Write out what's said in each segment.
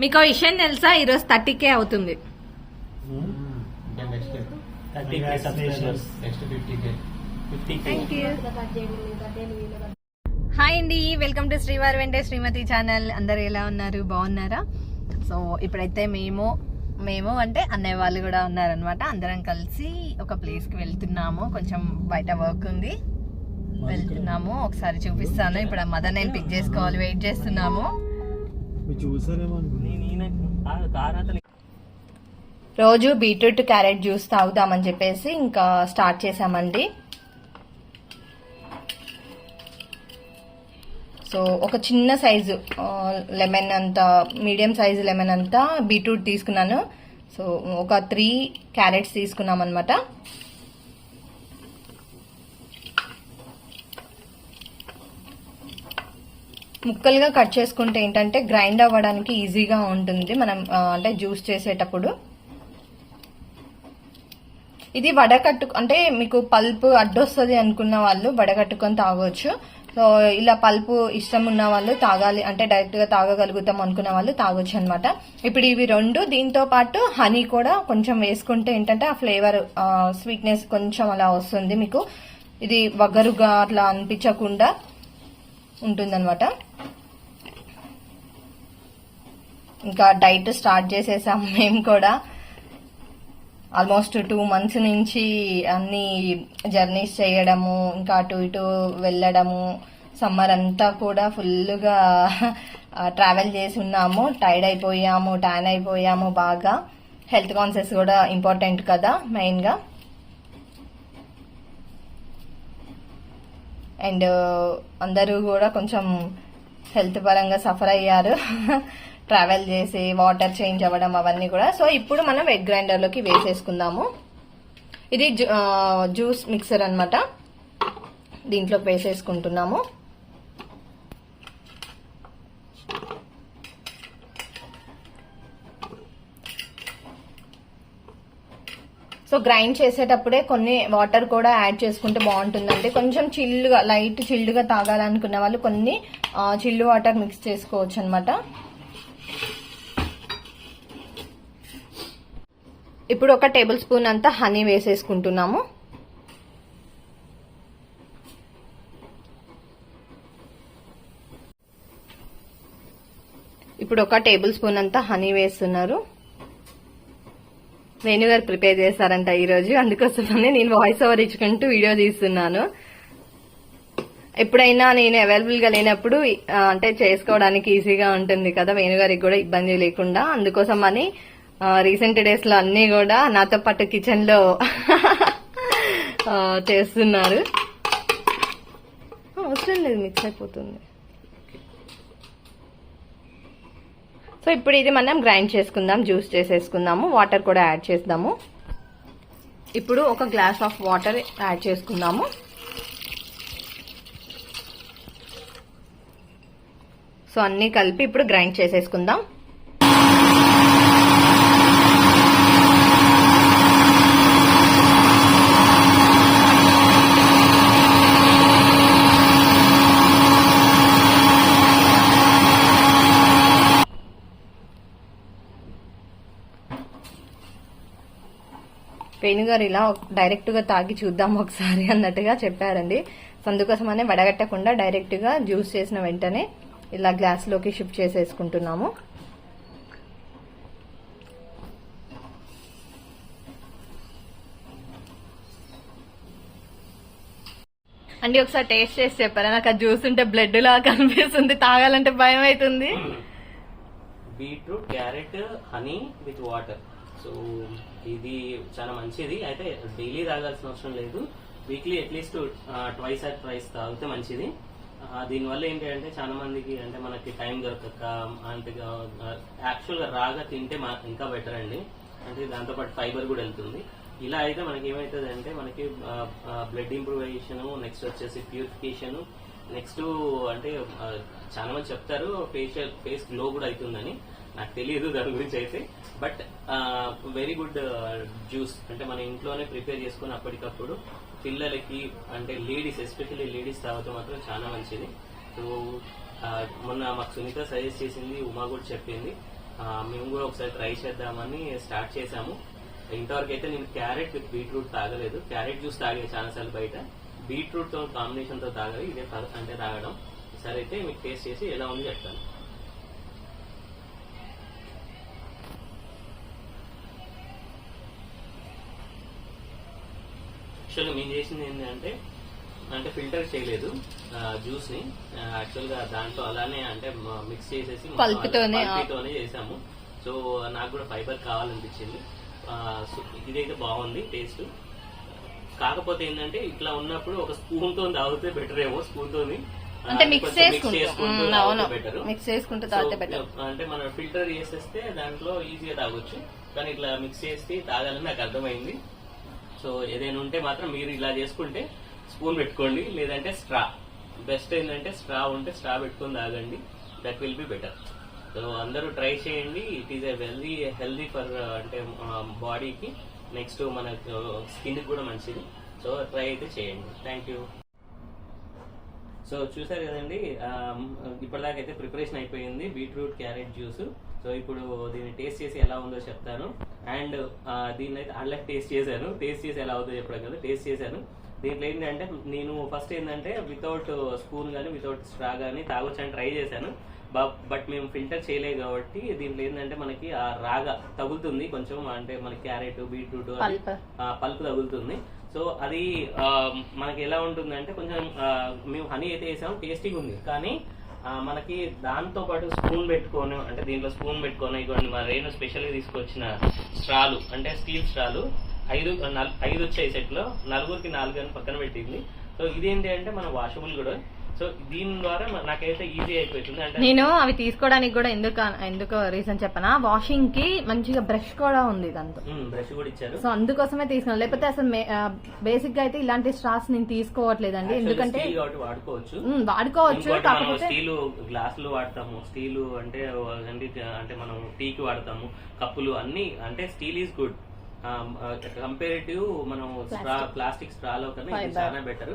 మీకు ఆ విషయం తెలుసా? ఈరోజు అవుతుంది. థర్టీ కే యూ హాయ్ అండి welcome to Srivari Vente Shrimati channel అందరు ఎలా ఉన్నారు? బాగున్నారా? సో ఇప్పుడైతే మేము మేము అంటే అన్నయ్య వాళ్ళు కూడా ఉన్నారనమాట అందరం కలిసి ఒక ప్లేస్కి వెళ్తున్నాము. కొంచెం బయట వర్క్ ఉంది. వెళ్తున్నాము. ఒకసారి చూపిస్తాను. ఇప్పుడు మదర్ నేను పిక్ చేసుకోవాలి. వెయిట్ చేస్తున్నాము. రోజు బీట్రూట్ క్యారెట్ జ్యూస్ తాగుదామని చెప్పేసి ఇంకా స్టార్ట్ చేసామండి. సో ఒక చిన్న సైజు లెమన్ అంత మీడియం సైజు లెమన్ అంతా బీట్రూట్ తీసుకున్నాను. సో ఒక త్రీ క్యారెట్స్ తీసుకున్నాం అనమాట ముక్కలుగా కట్ చేసుకుంటే ఏంటంటే గ్రైండ్ అవ్వడానికి ఈజీగా ఉంటుంది. మనం అంటే జ్యూస్ చేసేటప్పుడు. ఇది వడకట్టు అంటే మీకు పల్పు అడ్డొస్తుంది అనుకున్న వాళ్ళు వడకట్టుకొని తాగొచ్చు. సో ఇలా పల్పు ఇష్టం ఉన్న వాళ్ళు తాగాలి అంటే డైరెక్ట్గా తాగగలుగుతాం అనుకున్న వాళ్ళు తాగొచ్చు అనమాట ఇప్పుడు ఇవి రెండు దీంతో పాటు హనీ కూడా కొంచెం వేసుకుంటే ఏంటంటే ఆ ఫ్లేవర్ స్వీట్నెస్ కొంచెం అలా వస్తుంది మీకు. ఇది వగరుగా అట్లా అనిపించకుండా. ఉంటుందన్నమాట. ఇంకా డైట్ స్టార్ట్ చేసేసాం మేము కూడా. ఆల్మోస్ట్ టూ మంత్స్ నుంచి అన్ని జర్నీస్ చేయడము ఇంకా అటు ఇటు వెళ్ళడము సమ్మర్ అంతా కూడా ఫుల్గా ట్రావెల్ చేసి ఉన్నాము. టైర్డ్ అయిపోయాము ట్యాన్ అయిపోయాము బాగా. హెల్త్ కాన్షియస్ కూడా ఇంపార్టెంట్ కదా మెయిన్గా. అండ్ అందరూ కూడా కొంచెం హెల్త్ పరంగా సఫర్ అయ్యారు. ట్రావెల్ చేసి వాటర్ చేంజ్ అవ్వడం అవన్నీ కూడా. సో ఇప్పుడు మనం ఎగ్ గ్రైండర్లోకి వేసేసుకుందాము. ఇది జ్యూస్ మిక్సర్ అనమాట దీంట్లో వేసేసుకుంటున్నాము. సో గ్రైండ్ చేసేటప్పుడే కొన్ని వాటర్ కూడా యాడ్ చేసుకుంటే బాగుంటుందంటే కొంచెం చిల్లుగా లైట్ చిల్లుగా తాగాలనుకున్న వాళ్ళు కొన్ని చిల్లు వాటర్ మిక్స్ చేసుకోవచ్చు అనమాట ఇప్పుడు ఒక టేబుల్ స్పూన్ అంతా హనీ వేసేసుకుంటున్నాము. ఇప్పుడు ఒక టేబుల్ స్పూన్ అంతా హనీ వేస్తున్నారు. వేణు గారు ప్రిపేర్ చేశారంట ఈరోజు. అందుకోసమనే నేను వాయిస్ ఓవర్ ఇచ్చుకుంటూ వీడియో తీస్తున్నాను. ఎప్పుడైనా నేను అవైలబుల్గా లేనప్పుడు అంటే చేసుకోవడానికి ఈజీగా ఉంటుంది కదా వేణు గారికి కూడా ఇబ్బంది లేకుండా. అందుకోసం అని రీసెంట్ డేస్లో అన్ని కూడా నాతో పాటు కిచెన్లో చేస్తున్నారు. అవసరం లేదు మిక్స్ అయిపోతుంది. సో ఇప్పుడు ఇది మనం గ్రైండ్ చేసుకుందాం జ్యూస్ చేసేసుకుందాము వాటర్ కూడా యాడ్ చేద్దాము. ఇప్పుడు ఒక గ్లాస్ ఆఫ్ వాటర్ యాడ్ చేసుకుందాము. సో అన్నీ కలిపి ఇప్పుడు గ్రైండ్ చేసేసుకుందాం. వేణుగారు ఇలా డైరెక్ట్గా తాగి చూద్దాం ఒకసారి అన్నట్టుగా చెప్పారండి. సో అందుకోసమనే వడగట్టకుండా డైరెక్ట్గా జ్యూస్ చేసిన వెంటనే ఇలా గ్లాస్లోకి షిఫ్ట్ చేసేసుకుంటున్నాము. అండి ఒకసారి టేస్ట్ చేసి చెప్పారా? నాకు ఆ జ్యూస్ ఉంటే బ్లడ్ లా కనిపిస్తుంది. తాగాలంటే భయం అవుతుంది. Beetroot carrot honey with water. So ఇది చాలా మంచిది. అయితే డైలీ తాగాల్సిన అవసరం లేదు. Weekly at least twice or twice తాగితే మంచిది. దీనివల్ల ఏంటి అంటే చాలా మందికి అంటే మనకి టైం దొరకక అంటే యాక్చువల్గా రాగా తింటే మా- ఇంకా బెటర్ అండి. అంటే దాంతోపాటు ఫైబర్ కూడా వెళ్తుంది. ఇలా అయితే మనకి ఏమవుతుంది అంటే మనకి బ్లడ్ ఇంప్రూవేషన్ నెక్స్ట్ వచ్చేసి ప్యూరిఫికేషన్ నెక్స్ట్ అంటే చాలా మంది చెప్తారు ఫేషియల్ ఫేస్ గ్లో కూడా అవుతుందని. నాకు తెలియదు దాని గురించి అయితే. బట్ వెరీ గుడ్ జ్యూస్ అంటే మన ఇంట్లోనే ప్రిపేర్ చేసుకుని అప్పటికప్పుడు పిల్లలకి అంటే లేడీస్ ఎస్పెషల్లీ లేడీస్ తాగితే మాత్రం చాలా మంచిది. సో మొన్న మాకు సునీత సజెస్ట్ చేసింది ఉమా కూడా చెప్పింది. మేము కూడా ఒకసారి ట్రై చేద్దామని స్టార్ట్ చేశాము. ఇంతవరకు అయితే నేను క్యారెట్ విత్ బీట్రూట్ తాగలేదు. క్యారెట్ జ్యూస్ తాగే చాలా బయట. బీట్రూట్తో కాంబినేషన్తో తాగాలి ఇదే ఫ- అంటే తాగడం. సరే అయితే మీకు టేస్ట్ చేసి ఎలా ఉంది చెప్తాను. యాక్చువల్గా మేము చేసింది ఏంటంటే అంటే ఫిల్టర్ చేయలేదు జ్యూస్ని యాక్చువల్గా దాంట్లో అలానే అంటే మిక్స్ చేసేసి పల్పుతోనే, చేసాము సో నాకు కూడా ఫైబర్ కావాలనిపించింది. ఇదైతే బాగుంది టేస్ట్. కాకపోతే ఏంటంటే ఇట్లా ఉన్నప్పుడు ఒక స్పూన్తో తాగితే బెటర్ ఏమో స్పూన్ తోని అంటే మిక్స్ చేసుకుంటూ. మిక్స్ చేసుకుంటూ తాగితే సో, బెటర్ అంటే మనం ఫిల్టర్ చేసేస్తే దాంట్లో ఈజీగా తాగొచ్చు. కానీ ఇట్లా మిక్స్ చేసి తాగాలని నాకు అర్థమైంది. సో ఏదైనా ఉంటే మాత్రం మీరు ఇలా చేసుకుంటే స్పూన్ పెట్టుకోండి. లేదంటే స్ట్రా. బెస్ట్ ఏంటంటే స్ట్రా ఉంటే స్ట్రా పెట్టుకొని తాగండి. That will be better so అందరూ ట్రై చేయండి. It is a wealthy healthy for అంటే బాడీకి నెక్స్ట్ మన స్కిన్ కూడా మంచిది. సో ట్రై అయితే చేయండి. థ్యాంక్ యూ సో చూసారు కదండి? ఇప్పటిదాకైతే అయితే ప్రిపరేషన్ అయిపోయింది. బీట్రూట్ క్యారెట్ జ్యూస్ సో ఇప్పుడు దీన్ని టేస్ట్ చేసి ఎలా ఉందో చెప్తాను. అండ్ దీన్ని అయితే అలా టేస్ట్ చేశాను. టేస్ట్ చేసి ఎలా అవుతుందో చెప్పడం కదా. టేస్ట్ చేశాను. దీంట్లో ఏంటంటే నేను ఫస్ట్ ఏంటంటే వితౌట్ స్పూన్ కానీ వితౌట్ స్ట్రా కానీ తాగొచ్చని ట్రై చేశాను. బట్ మేము ఫిల్టర్ చేయలేదు కాబట్టి దీంట్లో ఏంటంటే మనకి ఆ రాగా తగులుతుంది. కొంచెం అంటే మనకి క్యారెట్ బీట్రూట్ పల్ప్. తగులుతుంది. సో అది మనకి ఎలా ఉంటుంది అంటే కొంచెం మేము హనీ అయితే వేసాము. టేస్టీగా ఉంది. కానీ మనకి దాంతో పాటు స్పూన్ పెట్టుకొని అంటే దీంట్లో స్పూన్ పెట్టుకొని ఇటువంటి మా రేణు స్పెషల్గా తీసుకొచ్చిన స్ట్రాలు అంటే స్టీల్ స్ట్రాలు ఐదు ఐదు వచ్చాయి సెట్లో నలుగురికి నాలుగు అని పక్కన పెట్టింది. సో ఇదేంటి అంటే మన వాషబుల్ కూడా సో దీని ద్వారా నాకైతే ఈజీ అయిపోతుంది. అంటే నేను అవి తీసుకోవడానికి కూడా ఎందుకు ఎందుకు రీజన్ చెప్పనా? వాషింగ్కి మంచిగా బ్రష్ కూడా ఉంది దాంతో బ్రష్ కూడా ఇచ్చారు. సో అందుకోసమే తీసుకున్నాను. లేకపోతే అసలు బేసిక్గా అయితే ఇలాంటి స్ట్రాస్ నేను తీసుకోవట్లేదండి. ఎందుకంటే వాడుకోవచ్చు. వాడుకోవచ్చు. కాకపోతే స్టీలు గ్లాసులు వాడతాము. స్టీలు అంటే అంటే మనం టీకి వాడతాము. కప్పులు అన్ని అంటే స్టీల్ ఈజ్ గుడ్ కంపేరిటివ్ మనం స్ట్రా ప్లాస్టిక్ స్ట్రాలో కన్నా ఇది. చాలా బెటర్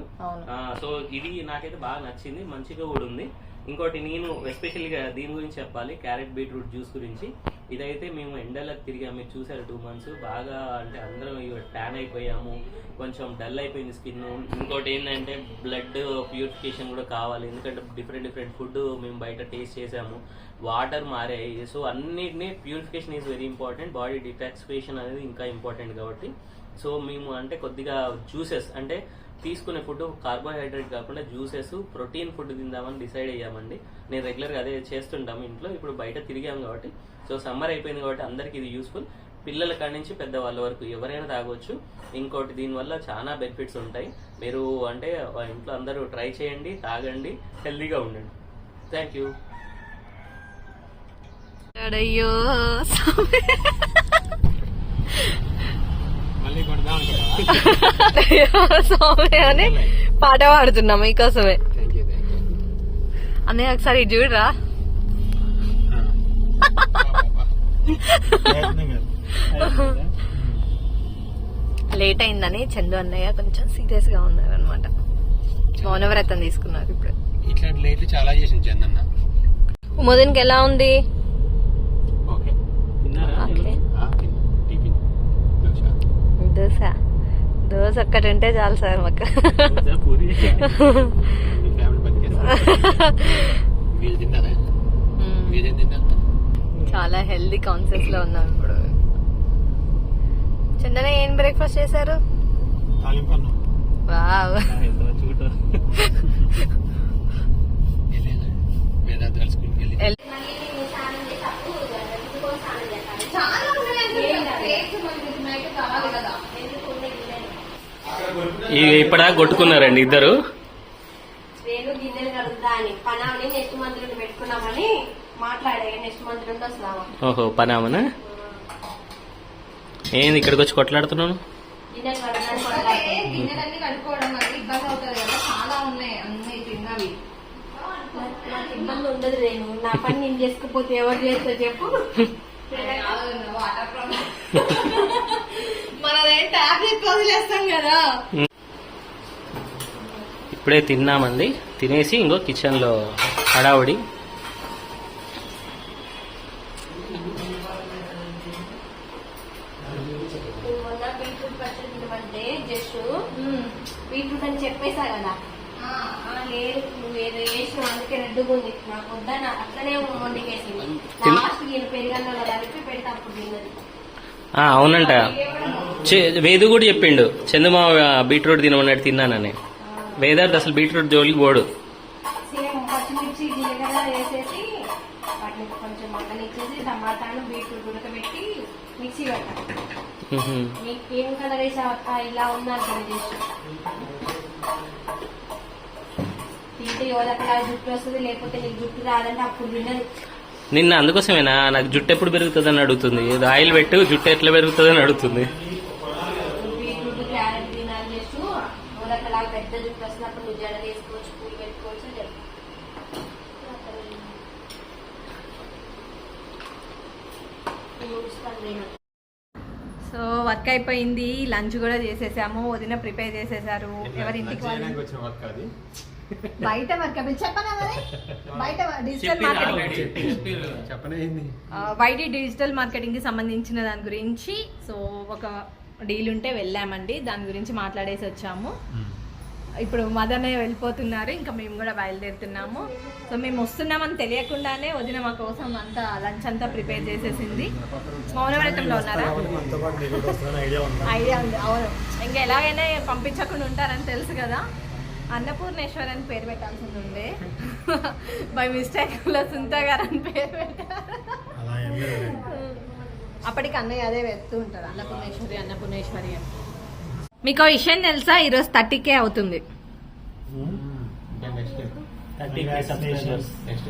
సో ఇది నాకైతే బాగా నచ్చింది మంచిగా కూడా ఉంది. ఇంకోటి నేను ఎస్పెషల్లీ గా దీని గురించి చెప్పాలి క్యారెట్ బీట్రూట్ జ్యూస్ గురించి. ఇదైతే మేము ఎండలకు తిరిగాము మీరు చూసారు టూ మంత్స్ బాగా అంటే అందరం ట్యాన్ అయిపోయాము. కొంచెం డల్ అయిపోయింది స్కిన్ ఇంకోటి ఏంటంటే బ్లడ్ ప్యూరిఫికేషన్ కూడా కావాలి. ఎందుకంటే డిఫరెంట్ డిఫరెంట్ ఫుడ్ మేము బయట టేస్ట్ చేసాము. వాటర్ మారాయి. సో అన్నిటినీ purification is very important body detoxification అనేది ఇంకా ఇంపార్టెంట్ కాబట్టి. సో మేము అంటే కొద్దిగా జ్యూసెస్ అంటే తీసుకునే ఫుడ్ కార్బోహైడ్రేట్ కాకుండా జ్యూసెస్ ప్రోటీన్ ఫుడ్ తిందామని డిసైడ్ అయ్యామండి. నేను రెగ్యులర్గా అదే చేస్తుంటాము ఇంట్లో. ఇప్పుడు బయట తిరిగాం కాబట్టి. సో సమ్మర్ అయిపోయింది కాబట్టి అందరికీ ఇది యూస్ఫుల్. పిల్లల కాడి నుంచి పెద్దవాళ్ళ వరకు ఎవరైనా తాగొచ్చు. ఇంకోటి దీనివల్ల చాలా బెనిఫిట్స్ ఉంటాయి. మీరు అంటే ఇంట్లో అందరూ ట్రై చేయండి తాగండి హెల్దీగా ఉండండి. Thank you. అయ్యో స్వామి అని పాట పాడుతున్నాం మీకోసమే అన్నయ్య ఒకసారి చూడరా. లేట్ అయిందని చందు అన్నయ్య కొంచెం సీరియస్గా ఉన్నారు అనమాట మౌనవ్రతం తీసుకున్నారు ఇప్పుడు. ఇట్లాంటి లైట్లు చాలా చేసింది చందన్న. ఉమోదన్కి ఎలా ఉంది? దోశ ఒక్కటి ఉంటే చాలు సార్ మాకు. చాలా హెల్దీ కాన్సెప్ట్స్లో ఉన్నాం ఇప్పుడు. చందన ఏం బ్రేక్ఫాస్ట్ చేశారు? వావ్ మంచిగా ఉంటుంది. వెళ్ళేదా వేదాంతరాల స్కూల్కి వెళ్ళి ఎల్- ఇవి ఇప్పటిదాకా కొట్టుకున్నారండి ఇద్దరు. నేను గిన్నెలు కడుగుతా అని. పనామని నెక్స్ట్ మంత్ నుండి పెట్టుకున్నామని మాట్లాడే నెక్స్ట్ మంత్ నుండి వస్తావా? ఓహో పనామనా? ఏంది ఇక్కడికి వచ్చి కొట్లాడుతున్నాను గిన్నెలు కడగడానికి అంటే కొట్లాడుతున్నాం. గిన్నెలన్నీ కడుక్కోవడం వల్ల ఇబ్బంది అవుతుంది కదా. చాలా ఉన్నాయి అన్ని తిన్నవి. నాకు నాకు ఇబ్బంది ఉండదు నేను నా పని నేను చేసుకుపోతే ఎవరు చేస్తా చెప్పు. మనదే టాబ్లెట్ వదిలేస్తాం కదా. ఇప్పుడే తిన్నామండి. తినేసి ఇంకో కిచెన్లో హడావుడి. అవునంట. వేదు కూడా చెప్పిండు. చందమా బీట్రూట్ తినమన్నాడు తిన్నానని. వేదార్థ్ అసలు బీట్రూట్ జోలికి పోడు. సేమ్ పచ్చిమిర్చి జీలకర్ర వేసేసి వాటిని కొంచెం మగ్గనిచ్చేసి టమాటాను బీట్రూట్ ఉడకబెట్టి మిక్సీ పెట్టాలి. ఉహు. మీకు ఏం కలర్ వేసావు అక్క? ఇలా ఉన్నారు కదా చేసి తింటే ఎవరక్కడ జుట్టు వస్తుంది లేకపోతే నీకు జుట్టు రాదంటే అప్పుడు తిన్నది నిన్న అందుకోసమేనా? నాకు జుట్టు ఎప్పుడు పెరుగుతుంది అని అడుగుతుంది ఆయిల్ పెట్టు జుట్టు ఎట్లా పెరుగుతుంది అని అడుగుతుంది. పెద్ద జుట్టు వస్తున్నప్పుడు నువ్వు జడ వేసుకోవచ్చు పూలు పెట్టుకోవచ్చు. సో వర్క్ అయిపోయింది. లంచ్ కూడా చేసేసాము. వదిన ప్రిపేర్ చేసేసారు. ఎవరి ఇంటికి బయట వర్క్ చెప్పనా బయట డిజిటల్ మార్కెటింగ్. వైడి డిజిటల్ మార్కెటింగ్కి సంబంధించిన దాని గురించి. సో ఒక డీల్ ఉంటే వెళ్ళామండి. దాని గురించి మాట్లాడేసి వచ్చాము. ఇప్పుడు మదనే వెళ్ళిపోతున్నారు ఇంకా మేము కూడా బయలుదేరుతున్నాము. సో మేము వస్తున్నామని తెలియకుండానే వదిన మా కోసం అంతా లంచ్ అంతా ప్రిపేర్ చేసేసింది. మౌనవ్రతంలో ఉన్నారా? ఐడియా ఉంది అవును. ఇంకా ఎలాగైనా పంపించకుండా ఉంటారని తెలుసు కదా. అన్నపూర్ణేశ్వర్ అని పేరు పెట్టాల్సింది ఉండే. బై మిస్టేక్లో సుంత గారు అని పేరు పెట్టారు. అప్పటికి అన్నయ్య అదే వెళ్తూ ఉంటారు అన్నపూర్ణేశ్వరి అన్నపూర్ణేశ్వరి అని. మీకు విషయం తెలుసా? ఈరోజు అవుతుంది. థర్టీ కే నెక్స్ట్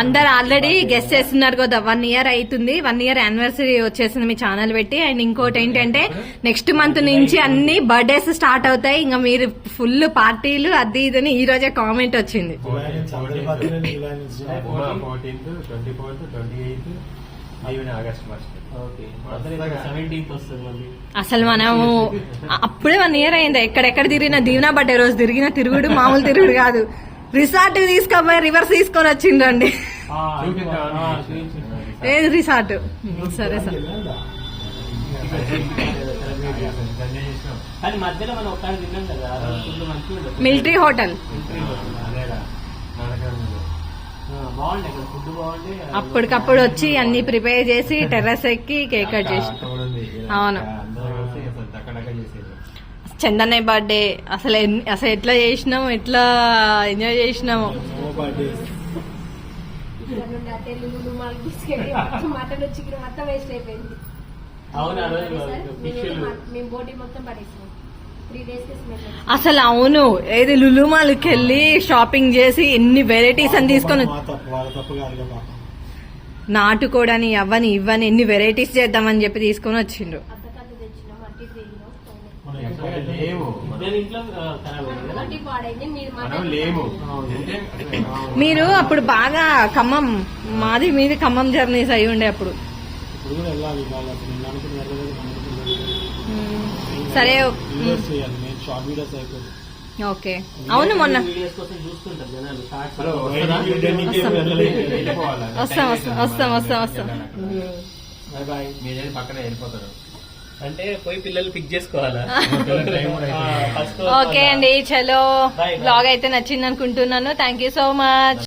అందరు ఆల్రెడీ గెస్ట్ చేస్తున్నారు కదా వన్ ఇయర్ అవుతుంది వన్ ఇయర్ యానివర్సరీ వచ్చేసింది మీ ఛానల్ పెట్టి. అండ్ ఇంకోటి ఏంటంటే నెక్స్ట్ మంత్ నుంచి అన్ని బర్త్డేస్ స్టార్ట్ అవుతాయి. ఇంకా మీరు ఫుల్ పార్టీలు అది ఇదని ఈ రోజే కామెంట్ వచ్చింది. అసలు మనము అప్పుడే వన్ ఇయర్ అయింది. ఎక్కడెక్కడ తిరిగిన దీవెన బర్త్డే రోజు తిరిగిన తిరుగుడు మామూలు తిరుగుడు కాదు. రిసార్ట్ తీసుకొని రివర్స్ తీసుకొని వచ్చిండ్రండి ఏది రిసార్ట్ సరే సార్. మిలిటరీ హోటల్ అప్పటికప్పుడు వచ్చి అన్ని ప్రిపేర్ చేసి టెర్రస్ ఎక్కి కేక్ కట్ చేసి. అవును. చందన్నయ్య బర్త్డే అసలు అసలు ఎట్లా చేసినాము ఎట్లా ఎంజాయ్ చేసినాము. అవును అసలు అవును ఏది లులుమాల్కి వెళ్ళి షాపింగ్ చేసి ఎన్ని వెరైటీస్ అని తీసుకొని నాటుకోడని అవ్వని ఇవ్వని ఎన్ని వెరైటీస్ చేద్దామని చెప్పి తీసుకొని వచ్చిండ్రు. లేవు. ఇంట్లో ఖరాబ్ అయింది. మనం లేము మీరు అప్పుడు బాగా ఖమ్మం మాది మీది ఖమ్మం జర్నీస్ అయి ఉండే అప్పుడు. ఇప్పుడు కూడా వెళ్ళాలి వాళ్ళు అసలు నేను అనుకుని వెళ్ళలేదు మనం అనుకుని మ్మ్. సరే వీడియోస్ చేయాలి నేను షార్ట్ వీడియోస్ అయిపోతుంది ఓకే. అవును మొన్న. వీడియోస్ కోసం చూస్తుంటారు జనాలు షార్ట్స్ హలో, బయటికి వెళ్ళనీకే వస్తాం. వెళ్ళిపోవాలా? వస్తాం, వస్తాం, వస్తాం, వస్తాం, వస్తాం. బాయ్ బాయ్ మీరేం పక్కనే వెళ్ళిపోతారు. అంటే పోయి పిల్లలు పిక్ చేసుకోవాలా? ఓకే అండి చలో. బ్లాగ్ అయితే నచ్చింది అనుకుంటున్నాను థ్యాంక్ యూ సో మచ్